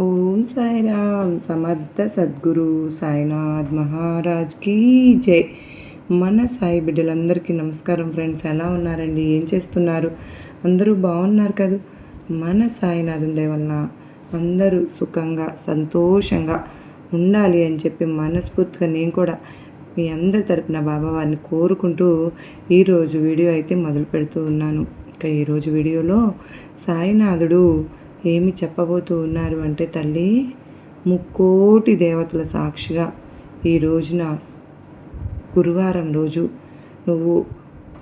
ఓం సాయిరామ్ సమర్థ సద్గురు సాయినాథ్ మహారాజ్ కీ జై. మన సాయి బిడ్డలందరికీ నమస్కారం ఫ్రెండ్స్. ఎలా ఉన్నారండి? ఏం చేస్తున్నారు? అందరూ బాగున్నారు కదా? మన సాయినాథం దేవన్న అందరూ సుఖంగా సంతోషంగా ఉండాలి అని చెప్పి మనస్ఫూర్తిగా నేను కూడా మీ అందరి తరపున బాబా వారిని కోరుకుంటూ ఈరోజు వీడియో అయితే మొదలు పెడుతూ ఉన్నాను. ఇక ఈరోజు వీడియోలో సాయినాథుడు ఏమి చెప్పబోతూ ఉన్నారు అంటే తల్లి ముక్కోటి దేవతల సాక్షిగా ఈ రోజున గురువారం రోజు నువ్వు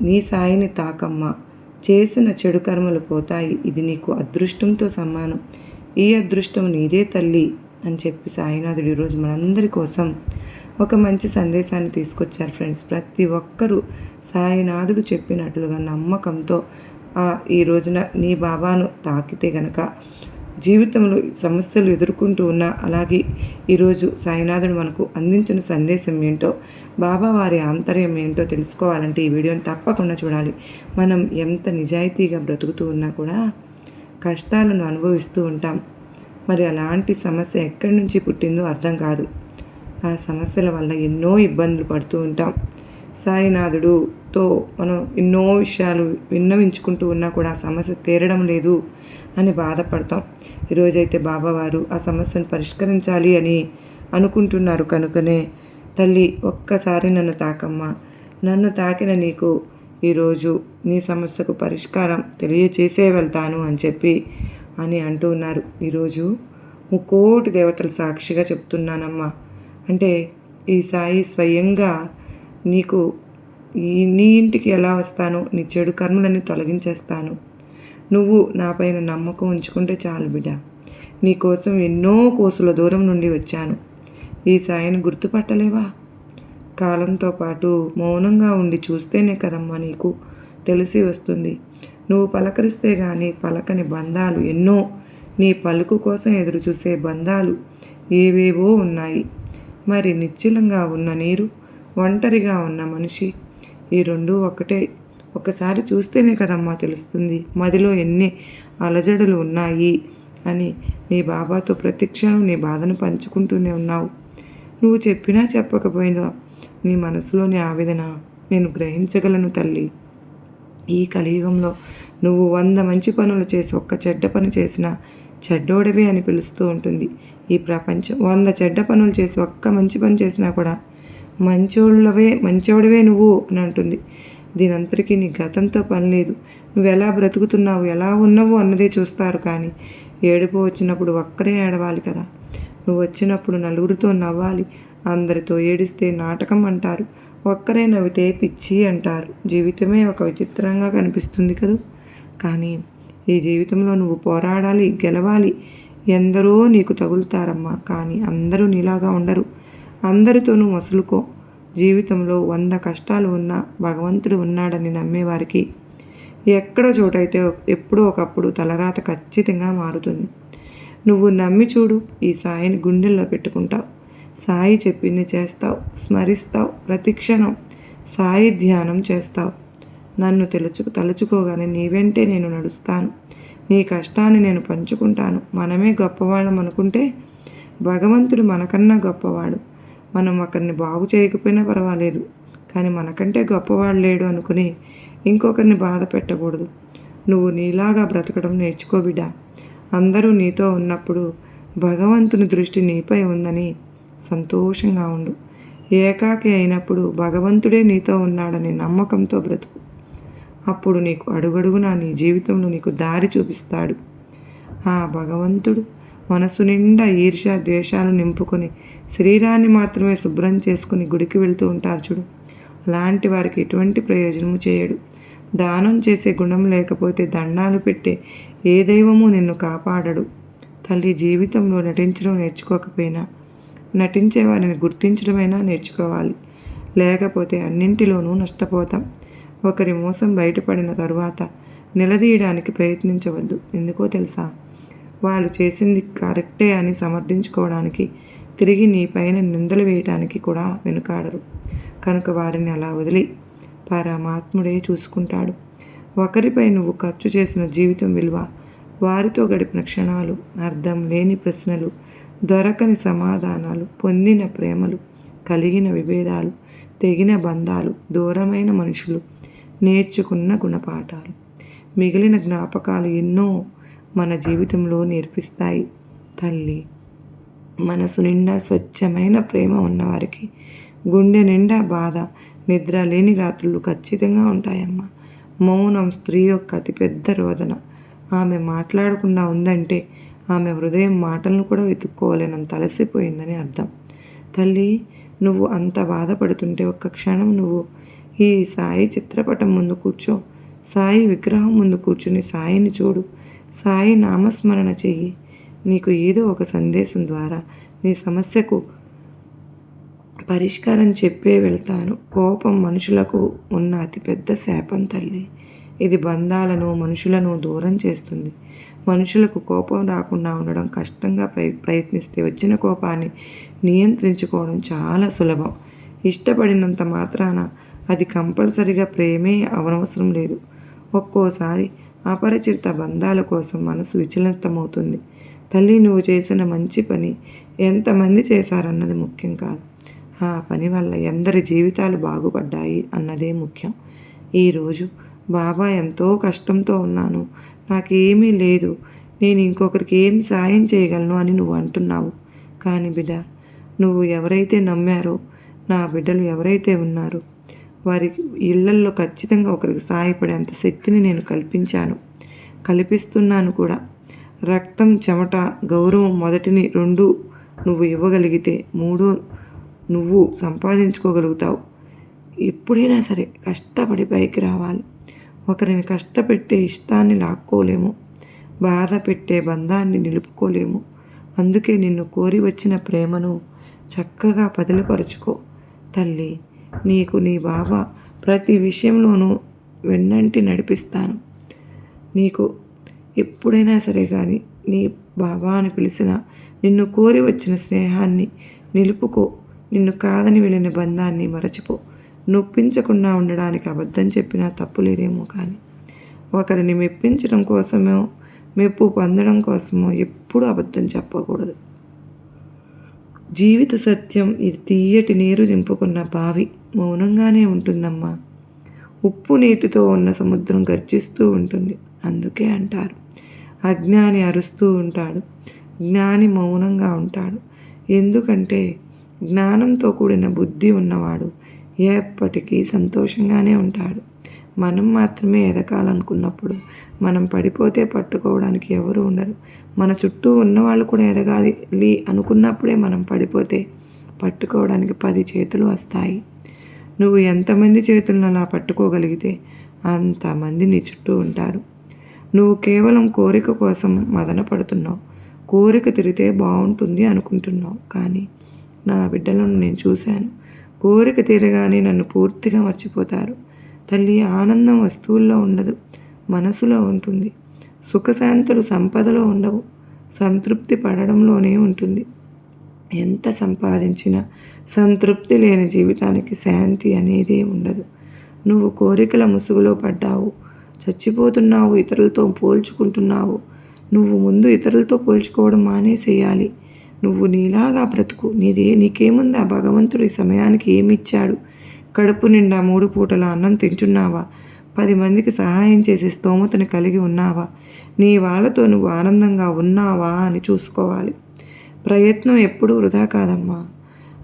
నీ సాయిని తాకమ్మ. చేసిన చెడు కర్మలు పోతాయి. ఇది నీకు అదృష్టంతో సమానం. ఈ అదృష్టం నీదే తల్లి అని చెప్పి సాయినాథుడు ఈరోజు మనందరి కోసం ఒక మంచి సందేశాన్ని తీసుకొచ్చారు ఫ్రెండ్స్. ప్రతి ఒక్కరూ సాయినాథుడు చెప్పినట్లుగా నమ్మకంతో ఈ రోజున నీ బాబాను తాకితే గనక జీవితంలో సమస్యలు ఎదుర్కొంటూ ఉన్నా అలాగే ఈరోజు సాయినాథుడు మనకు అందించిన సందేశం ఏంటో బాబా వారి ఆంతర్యం ఏంటో తెలుసుకోవాలంటే ఈ వీడియోని తప్పకుండా చూడాలి. మనం ఎంత నిజాయితీగా బ్రతుకుతూ ఉన్నా కూడా కష్టాలను అనుభవిస్తూ ఉంటాం. మరి అలాంటి సమస్య ఎక్కడి నుంచి పుట్టిందో అర్థం కాదు. ఆ సమస్యల వల్ల ఎన్నో ఇబ్బందులు పడుతూ ఉంటాం. సాయినాథుడుతో మనం ఎన్నో విషయాలు విన్నవించుకుంటూ ఉన్నా కూడా ఆ సమస్య తీరడం లేదు అని బాధపడతాం. ఈరోజైతే బాబావారు ఆ సమస్యను పరిష్కరించాలి అని అనుకుంటున్నారు కనుకనే తల్లి ఒక్కసారి నన్ను తాకమ్మా. నన్ను తాకిన నీకు ఈరోజు నీ సమస్యకు పరిష్కారం తెలియచేసే వెళ్తాను అని చెప్పి అని అంటూ ఉన్నారు. ఈరోజు ముక్కోటి దేవతల సాక్షిగా చెప్తున్నానమ్మా. అంటే ఈ సాయి స్వయంగా నీకు నీ ఇంటికి ఎలా వస్తానో నీ చెడు కర్మలన్నీ తొలగించేస్తాను. నువ్వు నాపైన నమ్మకం ఉంచుకుంటే చాలు బిడ్డ. నీకోసం ఎన్నో కోసుల దూరం నుండి వచ్చాను. ఈ సాయిని గుర్తుపట్టలేవా? కాలంతో పాటు మౌనంగా ఉండి చూస్తేనే కదమ్మా నీకు తెలిసి వస్తుంది. నువ్వు పలకరిస్తే కానీ పలకని బంధాలు ఎన్నో నీ పలుకు కోసం ఎదురు చూసే బంధాలు ఏవేవో ఉన్నాయి. మరి నిశ్చలంగా ఉన్న నీరు ఒంటరిగా ఉన్న మనిషి. ఈ రెండు ఒకటే. ఒకసారి చూస్తేనే కదమ్మా తెలుస్తుంది. మదిలో ఎన్ని అలజడులు ఉన్నాయి అని నీ బాబాతో ప్రతిక్షణం నీ బాధను పంచుకుంటూనే ఉన్నావు. నువ్వు చెప్పినా చెప్పకపోయినా నీ మనసులోని ఆవేదన నేను గ్రహించగలను తల్లి. ఈ కలియుగంలో నువ్వు వంద మంచి పనులు చేసి ఒక్క చెడ్డ పని చేసినా చెడ్డోడవే అని పిలుస్తూ ఉంటుంది. ఈ ప్రపంచం వంద చెడ్డ పనులు చేసి ఒక్క మంచి పని చేసినా కూడా మంచోళ్ళవే మంచోడవే నువ్వు అని అంటుంది. దీనంతరికీ నీ గతంతో పని లేదు. నువ్వు ఎలా బ్రతుకుతున్నావు ఎలా ఉన్నావు అన్నదే చూస్తారు కానీ ఏడుపు వచ్చినప్పుడు ఒక్కరే ఏడవాలి కదా. నువ్వు వచ్చినప్పుడు నలుగురితో నవ్వాలి అందరితో ఏడిస్తే నాటకం అంటారు. ఒక్కరే నవ్వితే పిచ్చి అంటారు. జీవితమే ఒక విచిత్రంగా కనిపిస్తుంది కదూ. కానీ ఈ జీవితంలో నువ్వు పోరాడాలి గెలవాలి. ఎందరో నీకు తగులుతారమ్మా కానీ అందరూ నీలాగా ఉండరు. అందరితోనూ వసులుకో జీవితంలో వంద కష్టాలు ఉన్నా భగవంతుడు ఉన్నాడని నమ్మేవారికి ఎక్కడ చోటైతే ఎప్పుడో ఒకప్పుడు తలరాత ఖచ్చితంగా మారుతుంది. నువ్వు నమ్మి చూడు ఈ సాయిని గుండెల్లో పెట్టుకుంటావు. సాయి చెప్పింది చేస్తావు స్మరిస్తావు ప్రతిక్షణం సాయి ధ్యానం చేస్తావు. నన్ను తెలుచు తలుచుకోగానే నీ వెంటే నేను నడుస్తాను. నీ కష్టాన్ని నేను పంచుకుంటాను. మనమే గొప్పవాళ్ళం అనుకుంటే భగవంతుడు మనకన్నా గొప్పవాడు. మనం ఒకరిని బాగు చేయకపోయినా పర్వాలేదు. కానీ మనకంటే గొప్పవాడు లేడు అనుకుని ఇంకొకరిని బాధ పెట్టకూడదు. నువ్వు నీలాగా బ్రతకడం నేర్చుకో బిడ్డా. అందరూ నీతో ఉన్నప్పుడు భగవంతుని దృష్టి నీపై ఉందని సంతోషంగా ఉండు. ఏకాకి అయినప్పుడు భగవంతుడే నీతో ఉన్నాడని నమ్మకంతో బ్రతుకు. అప్పుడు నీకు అడుగడుగునా నీ జీవితంలో నీకు దారి చూపిస్తాడు. ఆ భగవంతుడు మనసు నిండా ఈర్ష్య ద్వేషాలు నింపుకొని శరీరాన్ని మాత్రమే శుభ్రం చేసుకుని గుడికి వెళ్తూ ఉంటారు చూడు. అలాంటి వారికి ఎటువంటి ప్రయోజనము చేయడు. దానం చేసే గుణం లేకపోతే దండాలు పెట్టే ఏ దైవము నిన్ను కాపాడడు. తల్లి జీవితంలో నటించడం నేర్చుకోకపోయినా నటించే వారిని గుర్తించడమైనా నేర్చుకోవాలి. లేకపోతే అన్నింటిలోనూ నష్టపోతాం. ఒకరి మోసం బయటపడిన తరువాత నిలదీయడానికి ప్రయత్నించవద్దు. ఎందుకో తెలుసా? వాళ్ళు చేసింది కరెక్టే అని సమర్థించుకోవడానికి తిరిగి నీ పైన నిందలు వేయటానికి కూడా వెనుకాడరు. కనుక వారిని అలా వదిలి పరమాత్ముడే చూసుకుంటాడు. ఒకరిపై నువ్వు ఖర్చు చేసిన జీవితం విలువ వారితో గడిపిన క్షణాలు అర్థం లేని ప్రశ్నలు దొరకని సమాధానాలు పొందిన ప్రేమలు కలిగిన విభేదాలు తెగిన బంధాలు దూరమైన మనుషులు నేర్చుకున్న గుణపాఠాలు. మిగిలిన జ్ఞాపకాలు ఎన్నో మన జీవితంలో నేర్పిస్తాయి. తల్లి మనసు నిండా స్వచ్ఛమైన ప్రేమ ఉన్నవారికి గుండె నిండా బాధ నిద్ర లేని రాత్రులు ఖచ్చితంగా ఉంటాయమ్మా. మౌనం స్త్రీ యొక్క అతిపెద్ద రోదన. ఆమె మాట్లాడకుండా ఉందంటే ఆమె హృదయం మాటలను కూడా వెతుక్కోలేనంత అలసిపోయిందని అర్థం. తల్లి నువ్వు అంత బాధపడుతుంటే ఒక్క క్షణం నువ్వు ఈ సాయి చిత్రపటం ముందు కూర్చో. సాయి విగ్రహం ముందు కూర్చుని సాయిని చూడు. సాయి నామస్మరణ చెయ్యి. నీకు ఏదో ఒక సందేశం ద్వారా నీ సమస్యకు పరిష్కారం చెప్పే వెళ్తాను. కోపం మనుషులకు ఉన్న అతిపెద్ద శాపం తల్లి. ఇది బంధాలను మనుషులను దూరం చేస్తుంది. మనుషులకు కోపం రాకుండా ఉండడం కష్టంగా ప్రయ ప్రయత్నిస్తే వచ్చిన కోపాన్ని నియంత్రించుకోవడం చాలా సులభం. ఇష్టపడినంత మాత్రాన అది కంపల్సరిగా ప్రేమే అవనవసరం లేదు. ఒక్కోసారి అపరిచిత బంధాల కోసం మనసు విచలితమవుతుంది. తల్లి నువ్వు చేసిన మంచి పని ఎంతమంది చేశారన్నది ముఖ్యం కాదు. ఆ పని వల్ల ఎందరి జీవితాలు బాగుపడ్డాయి అన్నదే ముఖ్యం. ఈరోజు బాబా ఎంతో కష్టంతో ఉన్నాను. నాకేమీ లేదు. నేను ఇంకొకరికి ఏం సాయం చేయగలను అని నువ్వు అంటున్నావు. కానీ బిడ్డ నువ్వు ఎవరైతే నమ్మారో నా బిడ్డలు ఎవరైతే ఉన్నారో వారికి ఇళ్ళల్లో ఖచ్చితంగా ఒకరికి సహాయపడేంత శక్తిని నేను కల్పించాను. కల్పిస్తున్నాను కూడా. రక్తం చెమట గౌరవం మొదటిని రెండు నువ్వు ఇవ్వగలిగితే మూడో నువ్వు సంపాదించుకోగలుగుతావు. ఎప్పుడైనా సరే కష్టపడి పైకి రావాలి. ఒకరిని కష్టపెట్టే ఇష్టాన్ని లాక్కోలేము. బాధ పెట్టే బంధాన్ని నిలుపుకోలేము. అందుకే నిన్ను కోరి వచ్చిన ప్రేమను చక్కగా పదిలపరుచుకో. తల్లి నీకు నీ బాబా ప్రతి విషయంలోనూ వెన్నంటి నడిపిస్తాను. నీకు ఎప్పుడైనా సరే కానీ నీ బాబా అని పిలిచిన నిన్ను కోరి వచ్చిన స్నేహాన్ని నిలుపుకో. నిన్ను కాదని వెళ్ళిన బంధాన్ని మరచిపో. నొప్పించకుండా ఉండడానికి అబద్ధం చెప్పినా తప్పు లేదేమో కానీ. ఒకరిని మెప్పించడం కోసమో మెప్పు పొందడం కోసమో ఎప్పుడూ అబద్ధం చెప్పకూడదు. జీవిత సత్యం ఇది తీయటి నీరు నింపుకున్న బావి. మౌనంగానే ఉంటుందమ్మా. ఉప్పు నీటితో ఉన్న సముద్రం గర్జిస్తూ ఉంటుంది. అందుకే అంటారు. అజ్ఞాని అరుస్తూ ఉంటాడు. జ్ఞాని మౌనంగా ఉంటాడు. ఎందుకంటే జ్ఞానంతో కూడిన బుద్ధి ఉన్నవాడు ఎప్పటికీ సంతోషంగానే ఉంటాడు. మనం మాత్రమే ఎదగాలనుకున్నప్పుడు మనం పడిపోతే పట్టుకోవడానికి ఎవరు ఉండరు. మన చుట్టూ ఉన్నవాళ్ళు కూడా ఎదగాలి అనుకున్నప్పుడే మనం పడిపోతే పట్టుకోవడానికి పది చేతులు వస్తాయి. నువ్వు ఎంతమంది చేతులను అలా పట్టుకోగలిగితే అంతమంది నీ చుట్టూ ఉంటారు. నువ్వు కేవలం కోరిక కోసం మదన పడుతున్నావు. కోరిక తిరిగితే బాగుంటుంది అనుకుంటున్నావు. కానీ నా బిడ్డలను నేను చూశాను. కోరిక తీరగానే నన్ను పూర్తిగా మర్చిపోతారు. తల్లి ఆనందం వస్తువుల్లో ఉండదు మనసులో ఉంటుంది. సుఖశాంతులు సంపదలో ఉండవు సంతృప్తి పడడంలోనే ఉంటుంది. ఎంత సంపాదించినా సంతృప్తి లేని జీవితానికి శాంతి అనేదే ఉండదు. నువ్వు కోరికల ముసుగులో పడ్డావు చచ్చిపోతున్నావు ఇతరులతో పోల్చుకుంటున్నావు. నువ్వు ముందు ఇతరులతో పోల్చుకోవడం మానేసేయాలి. నువ్వు నీలాగా బ్రతుకు నీదే నీకేముందా భగవంతుడు ఈ సమయానికి ఏమిచ్చాడు? కడుపు నిండా మూడు పూటల అన్నం తింటున్నావా? పది మందికి సహాయం చేసే స్తోమతను కలిగి ఉన్నావా? నీ వాళ్ళతో నువ్వు ఆనందంగా ఉన్నావా అని చూసుకోవాలి. ప్రయత్నం ఎప్పుడూ వృధా కాదమ్మా.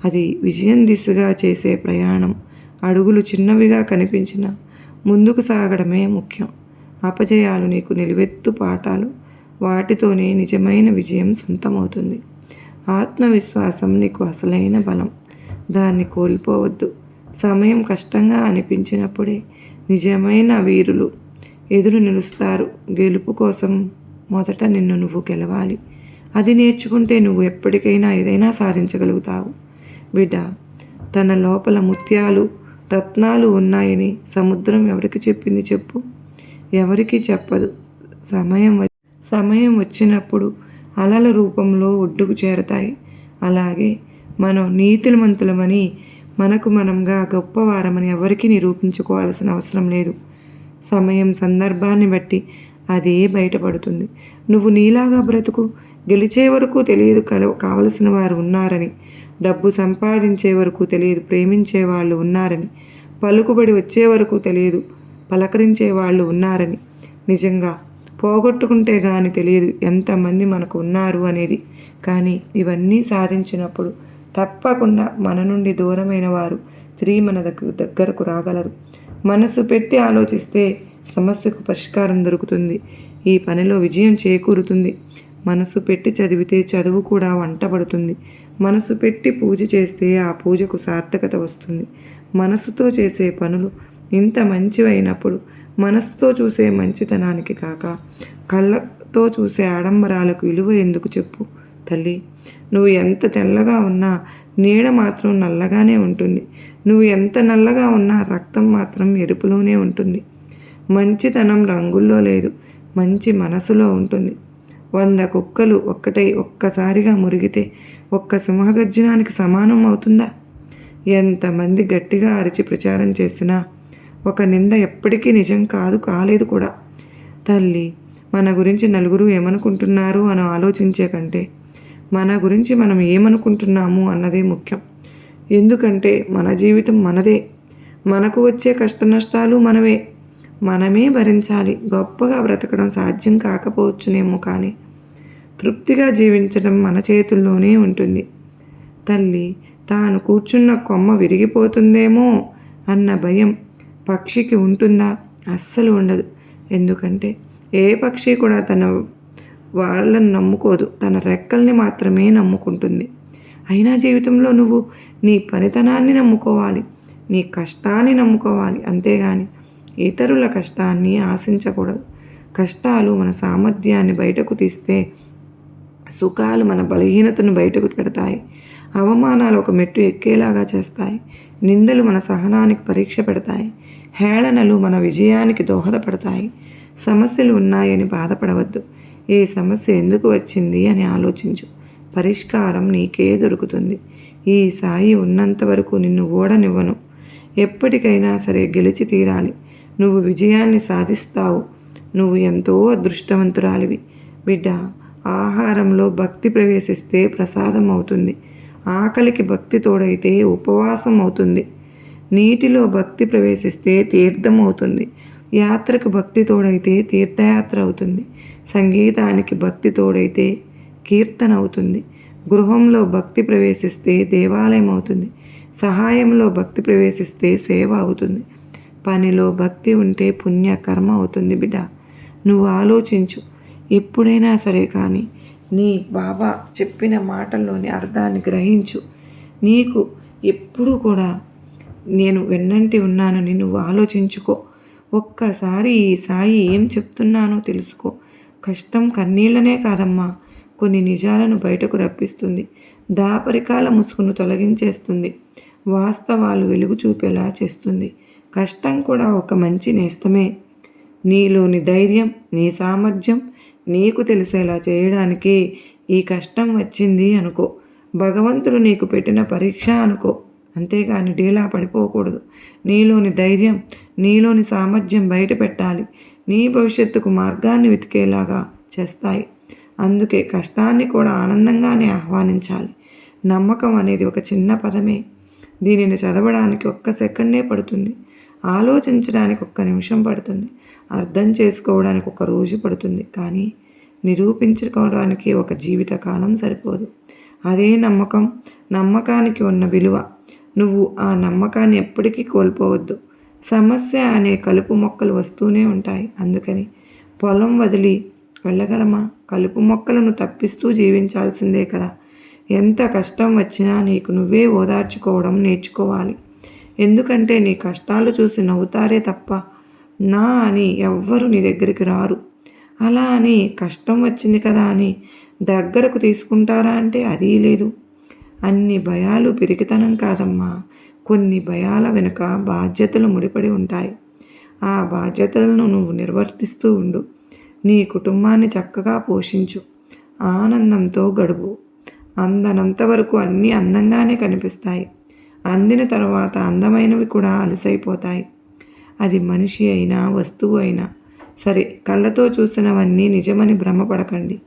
అది విజయం దిశగా చేసే ప్రయాణం. అడుగులు చిన్నవిగా కనిపించిన ముందుకు సాగడమే ముఖ్యం. అపజయాలు నీకు నిలువెత్తు పాఠాలు. వాటితోనే నిజమైన విజయం సొంతమవుతుంది. ఆత్మవిశ్వాసం నీకు అసలైన బలం. దాన్ని కోల్పోవద్దు. సమయం కష్టంగా అనిపించినప్పుడే నిజమైన వీరులు ఎదురు నిలుస్తారు. గెలుపు కోసం మొదట నిన్ను నువ్వు గెలవాలి. అది నేర్చుకుంటే నువ్వు ఎప్పటికైనా ఏదైనా సాధించగలుగుతావు. బిడ్డ తన లోపల ముత్యాలు రత్నాలు ఉన్నాయని సముద్రం ఎవరికి చెప్పింది చెప్పు. ఎవరికి చెప్పదు. సమయం సమయం వచ్చినప్పుడు అలల రూపంలో ఒడ్డుకు చేరతాయి. అలాగే మనం నీతిమంతులమని మనకు మనంగా గొప్పవారమని ఎవరికి నిరూపించుకోవాల్సిన అవసరం లేదు. సమయం సందర్భాన్ని బట్టి అదే బయటపడుతుంది. నువ్వు నీలాగా బ్రతుకు గెలిచే వరకు తెలియదు కల కావలసిన వారు ఉన్నారని డబ్బు సంపాదించే వరకు తెలియదు ప్రేమించే వాళ్ళు ఉన్నారని పలుకుబడి వచ్చే వరకు తెలియదు పలకరించే వాళ్ళు ఉన్నారని. నిజంగా పోగొట్టుకుంటే కానీ తెలియదు ఎంతమంది మనకు ఉన్నారు అనేది. కానీ ఇవన్నీ సాధించినప్పుడు తప్పకుండా మన నుండి దూరమైన వారు తిరిగి మన దగ్గర దగ్గరకు రాగలరు. మనసు పెట్టి ఆలోచిస్తే సమస్యకు పరిష్కారం దొరుకుతుంది. ఈ పనిలో విజయం చేకూరుతుంది. మనసు పెట్టి చదివితే చదువు కూడా వంటబడుతుంది. మనసు పెట్టి పూజ చేస్తే ఆ పూజకు సార్థకత వస్తుంది. మనసుతో చేసే పనులు ఇంత మంచివైనప్పుడు మనసుతో చూసే మంచితనానికి కాక కళ్ళతో చూసే ఆడంబరాలకు విలువ ఎందుకు చెప్పు? తల్లి. నువ్వు ఎంత తెల్లగా ఉన్నా నీడ మాత్రం నల్లగానే ఉంటుంది. నువ్వు ఎంత నల్లగా ఉన్నా రక్తం మాత్రం ఎరుపులోనే ఉంటుంది. మంచితనం రంగుల్లో లేదు మంచి మనసులో ఉంటుంది. వంద కుక్కలు ఒక్కటై ఒక్కసారిగా మురిగితే ఒక్క సింహగర్జనానికి సమానం అవుతుందా? ఎంతమంది గట్టిగా అరిచి ప్రచారం చేసినా ఒక నింద ఎప్పటికీ నిజం కాదు కాలేదు కూడా. తల్లి మన గురించి నలుగురు ఏమనుకుంటున్నారు అని ఆలోచించే కంటే మన గురించి మనం ఏమనుకుంటున్నాము అన్నదే ముఖ్యం. ఎందుకంటే మన జీవితం మనదే. మనకు వచ్చే కష్ట నష్టాలు మనవే. మనమే భరించాలి. గొప్పగా బ్రతకడం సాధ్యం కాకపోవచ్చునేమో కానీ తృప్తిగా జీవించడం మన చేతుల్లోనే ఉంటుంది. తల్లి తాను కూర్చున్న కొమ్మ విరిగిపోతుందేమో అన్న భయం పక్షికి ఉంటుందా? అస్సలు ఉండదు. ఎందుకంటే ఏ పక్షి కూడా తన వాళ్ళని నమ్ముకోదు. తన రెక్కల్ని మాత్రమే నమ్ముకుంటుంది. అయినా జీవితంలో నువ్వు నీ పనితనాన్ని నమ్ముకోవాలి. నీ కష్టాన్ని నమ్ముకోవాలి. అంతేగాని ఇతరుల కష్టాన్ని ఆశించకూడదు. కష్టాలు మన సామర్థ్యాన్ని బయటకు తీస్తే సుఖాలు మన బలహీనతను బయటకు పెడతాయి. అవమానాలు ఒక మెట్టు ఎక్కేలాగా చేస్తాయి. నిందలు మన సహనానికి పరీక్ష పెడతాయి. హేళనలు మన విజయానికి దోహదపడతాయి. సమస్యలు ఉన్నాయని బాధపడవద్దు. ఈ సమస్య ఎందుకు వచ్చింది అని ఆలోచించు. పరిష్కారం నీకే దొరుకుతుంది. ఈ సాయి ఉన్నంత వరకు నిన్ను ఓడనివ్వను. ఎప్పటికైనా సరే గెలిచి తీరాలి. నువ్వు విజయాన్ని సాధిస్తావు. నువ్వు ఎంతో అదృష్టవంతురాలివి. బిడ్డ ఆహారంలో భక్తి ప్రవేశిస్తే ప్రసాదం అవుతుంది. ఆకలికి భక్తి తోడైతే ఉపవాసం అవుతుంది. నీటిలో భక్తి ప్రవేశిస్తే తీర్థం అవుతుంది. యాత్రకు భక్తి తోడైతే తీర్థయాత్ర అవుతుంది. సంగీతానికి భక్తి తోడైతే కీర్తన అవుతుంది. గృహంలో భక్తి ప్రవేశిస్తే దేవాలయం అవుతుంది. సహాయంలో భక్తి ప్రవేశిస్తే సేవ అవుతుంది. పనిలో భక్తి ఉంటే పుణ్య కర్మ అవుతుంది బిడ్డ. నువ్వు ఆలోచించు. ఎప్పుడైనా సరే కానీ నీ బాబా చెప్పిన మాటల్లోని అర్థాన్ని గ్రహించు. నీకు ఎప్పుడూ కూడా నేను వెన్నంటి ఉన్నానని నువ్వు ఆలోచించుకో. ఒక్కసారి ఈ సాయి ఏం చెప్తున్నానో తెలుసుకో. కష్టం కన్నీళ్ళనే కాదమ్మా. కొన్ని నిజాలను బయటకు రప్పిస్తుంది. దాపరికాల ముసుగును తొలగించేస్తుంది. వాస్తవాలు వెలుగు చూపేలా చేస్తుంది. కష్టం కూడా ఒక మంచి నేస్తమే. నీలోని ధైర్యం నీ సామర్థ్యం నీకు తెలిసేలా చేయడానికి ఈ కష్టం వచ్చింది అనుకో. భగవంతుడు నీకు పెట్టిన పరీక్ష అనుకో. అంతేగాని డీలా పడిపోకూడదు. నీలోని ధైర్యం నీలోని సామర్థ్యం బయట పెట్టాలి. నీ భవిష్యత్తుకు మార్గాన్ని వెతికేలాగా చేస్తాయి. అందుకే కష్టాన్ని కూడా ఆనందంగానే ఆహ్వానించాలి. నమ్మకం అనేది ఒక చిన్న పదమే. దీనిని చదవడానికి ఒక్క సెకండే పడుతుంది. ఆలోచించడానికి ఒక్క నిమిషం పడుతుంది. అర్థం చేసుకోవడానికి ఒక రోజు పడుతుంది. కానీ నిరూపించుకోవడానికి ఒక జీవితకాలం సరిపోదు. అదే నమ్మకం. నమ్మకానికి ఉన్న విలువ. నువ్వు ఆ నమ్మకాన్ని ఎప్పటికీ కోల్పోవద్దు. సమస్య అనే కలుపు మొక్కలు వస్తూనే ఉంటాయి. అందుకని పొలం వదిలి వెళ్ళగలమా? కలుపు మొక్కలను తప్పిస్తూ జీవించాల్సిందే కదా. ఎంత కష్టం వచ్చినా నీకు నువ్వే ఓదార్చుకోవడం నేర్చుకోవాలి. ఎందుకంటే నీ కష్టాలు చూసి నవ్వుతారే తప్ప నా అని ఎవ్వరు నీ దగ్గరికి రారు. అలా అని కష్టం వచ్చింది కదా అని దగ్గరకు తీసుకుంటారా అంటే అదీ లేదు. అన్ని భయాలు పిరికితనం కాదమ్మా. కొన్ని భయాల వెనుక బాధ్యతలు ముడిపడి ఉంటాయి. ఆ బాధ్యతలను నువ్వు నిర్వర్తిస్తూ ఉండు. నీ కుటుంబాన్ని చక్కగా పోషించు. ఆనందంతో గడుపు అందనంత వరకు అన్నీ అందంగానే కనిపిస్తాయి. అందిన తర్వాత అందమైనవి కూడా అలసైపోతాయి. అది మనిషి అయినా వస్తువు అయినా సరే కళ్ళతో చూసినవన్నీ నిజమని భ్రమపడకండి.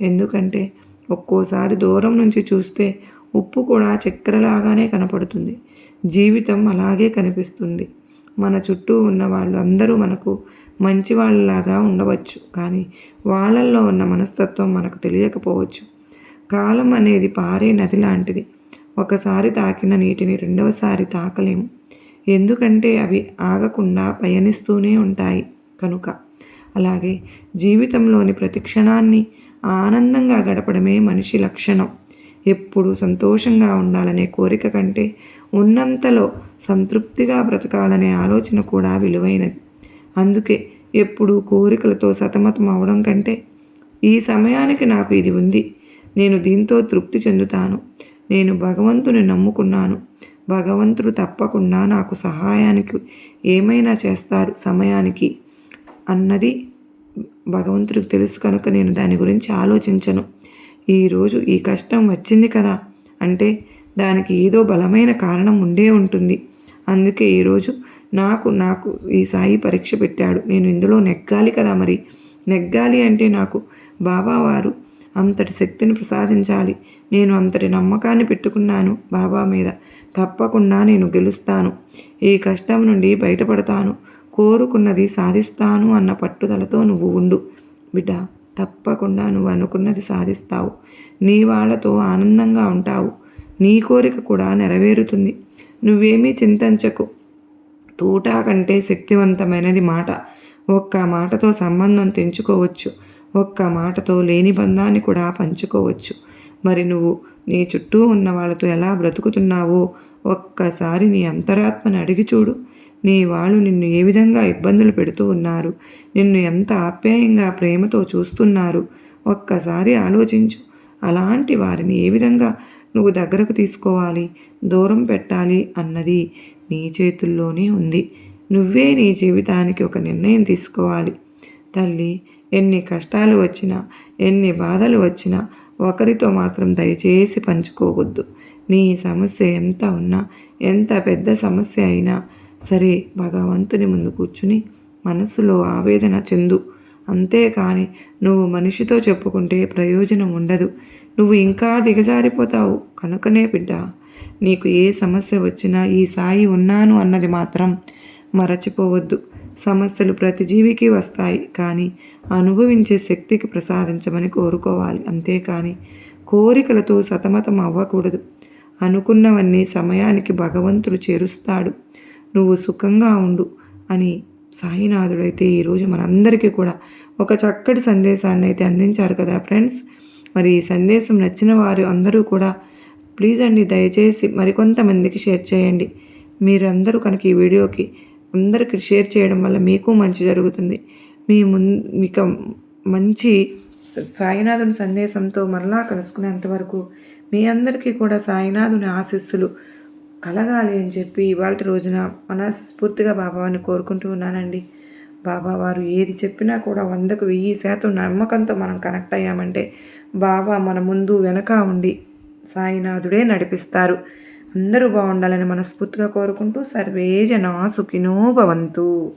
ఎందుకంటే ఒక్కోసారి దూరం నుంచి చూస్తే ఉప్పు కూడా చక్కెరలాగానే కనపడుతుంది. జీవితం అలాగే కనిపిస్తుంది. మన చుట్టూ ఉన్న వాళ్ళు అందరూ మనకు మంచి వాళ్ళలాగా ఉండవచ్చు. కానీ వాళ్ళల్లో ఉన్న మనస్తత్వం మనకు తెలియకపోవచ్చు. కాలం అనేది పారే నది లాంటిది. ఒకసారి తాకిన నీటిని రెండవసారి తాకలేము. ఎందుకంటే అవి ఆగకుండా పయనిస్తూనే ఉంటాయి కనుక. అలాగే జీవితంలోని ప్రతి క్షణాన్ని ఆనందంగా గడపడమే మనిషి లక్షణం. ఎప్పుడు సంతోషంగా ఉండాలనే కోరిక కంటే ఉన్నంతలో సంతృప్తిగా బ్రతకాలనే ఆలోచన కూడా విలువైనది. అందుకే ఎప్పుడూ కోరికలతో సతమతం అవడం కంటే ఈ సమయానికి నాకు ఇది ఉంది. నేను దీంతో తృప్తి చెందుతాను. నేను భగవంతుని నమ్ముకున్నాను. భగవంతుడు తప్పకుండా నాకు సహాయానికి ఏమైనా చేస్తారు సమయానికి అన్నది భగవంతుడికి తెలుసు కనుక నేను దాని గురించి ఆలోచించను. ఈరోజు ఈ కష్టం వచ్చింది కదా? అంటే దానికి ఏదో బలమైన కారణం ఉండే ఉంటుంది. అందుకే ఈరోజు నాకు నాకు ఈ సాయి పరీక్ష పెట్టాడు. నేను ఇందులో నెగ్గాలి కదా మరి? నెగ్గాలి అంటే నాకు బాబావారు అంతటి శక్తిని ప్రసాదించాలి. నేను అంతటి నమ్మకాన్ని పెట్టుకున్నాను బాబా మీద. తప్పకుండా నేను గెలుస్తాను. ఈ కష్టం నుండి బయటపడతాను. కోరుకున్నది సాధిస్తాను అన్న పట్టుదలతో నువ్వు ఉండు. బిడ్డ తప్పకుండా నువ్వు అనుకున్నది సాధిస్తావు. నీ వాళ్ళతో ఆనందంగా ఉంటావు. నీ కోరిక కూడా నెరవేరుతుంది. నువ్వేమీ చింతించకు. తూటా కంటే శక్తివంతమైనది మాట. ఒక్క మాటతో సంబంధం తెంచుకోవచ్చు. ఒక్క మాటతో లేని బంధాన్ని కూడా పంచుకోవచ్చు. మరి నువ్వు నీ చుట్టూ ఉన్న వాళ్ళతో ఎలా బ్రతుకుతున్నావో ఒక్కసారి నీ అంతరాత్మని అడిగి చూడు. నీ వాళ్ళు నిన్ను ఏ విధంగా ఇబ్బందులు పెడుతూ ఉన్నారు? నిన్ను ఎంత ఆప్యాయంగా ప్రేమతో చూస్తున్నారు? ఒక్కసారి ఆలోచించు. అలాంటి వారిని ఏ విధంగా నువ్వు దగ్గరకు తీసుకోవాలి? దూరం పెట్టాలి అన్నది నీ చేతుల్లోనే ఉంది. నువ్వే నీ జీవితానికి ఒక నిర్ణయం తీసుకోవాలి. తల్లి ఎన్ని కష్టాలు వచ్చినా ఎన్ని బాధలు వచ్చినా ఒకరితో మాత్రం దయచేసి పంచుకోవద్దు. నీ సమస్య ఎంత ఉన్నా ఎంత పెద్ద సమస్య అయినా సరే భగవంతుని ముందు కూర్చుని మనసులో ఆవేదన చెందు. అంతేకాని నువ్వు మనిషితో చెప్పుకుంటే ప్రయోజనం ఉండదు. నువ్వు ఇంకా దిగజారిపోతావు. కనుకనే బిడ్డ నీకు ఏ సమస్య వచ్చినా ఈ సాయి ఉన్నాను అన్నది మాత్రం మరచిపోవద్దు. సమస్యలు ప్రతి జీవికి వస్తాయి కానీ అనుభవించే శక్తికి ప్రసాదించమని కోరుకోవాలి. అంతేకాని కోరికలతో సతమతం అవ్వకూడదు. అనుకున్నవన్నీ సమయానికి భగవంతుడు చేరుస్తాడు. నువ్వు సుఖంగా ఉండు అని సాయినాథుడైతే ఈరోజు మనందరికీ కూడా ఒక చక్కటి సందేశాన్ని అయితే అందించారు కదా ఫ్రెండ్స్. మరి ఈ సందేశం నచ్చిన వారు అందరూ కూడా ప్లీజ్ అండి దయచేసి మరికొంతమందికి షేర్ చేయండి. మీరందరూ కనుక ఈ వీడియోకి అందరికి షేర్ చేయడం వల్ల మీకు మంచి జరుగుతుంది. మీ ముం ఇక మంచి సాయినాథుని సందేశంతో మరలా కలుసుకునేంతవరకు మీ అందరికీ కూడా సాయినాథుని ఆశీస్సులు కలగాలి అని చెప్పి ఇవాళ రోజున మనస్ఫూర్తిగా బాబావారిని కోరుకుంటూ ఉన్నానండి. బాబా వారు ఏది చెప్పినా కూడా వందకు వెయ్యి శాతం నమ్మకంతో మనం కనెక్ట్ అయ్యామంటే బాబా మన ముందు వెనక ఉండి సాయినాథుడే నడిపిస్తారు. అందరూ బాగుండాలని మనస్ఫూర్తిగా కోరుకుంటూ సర్వే సుఖినో భవంతు.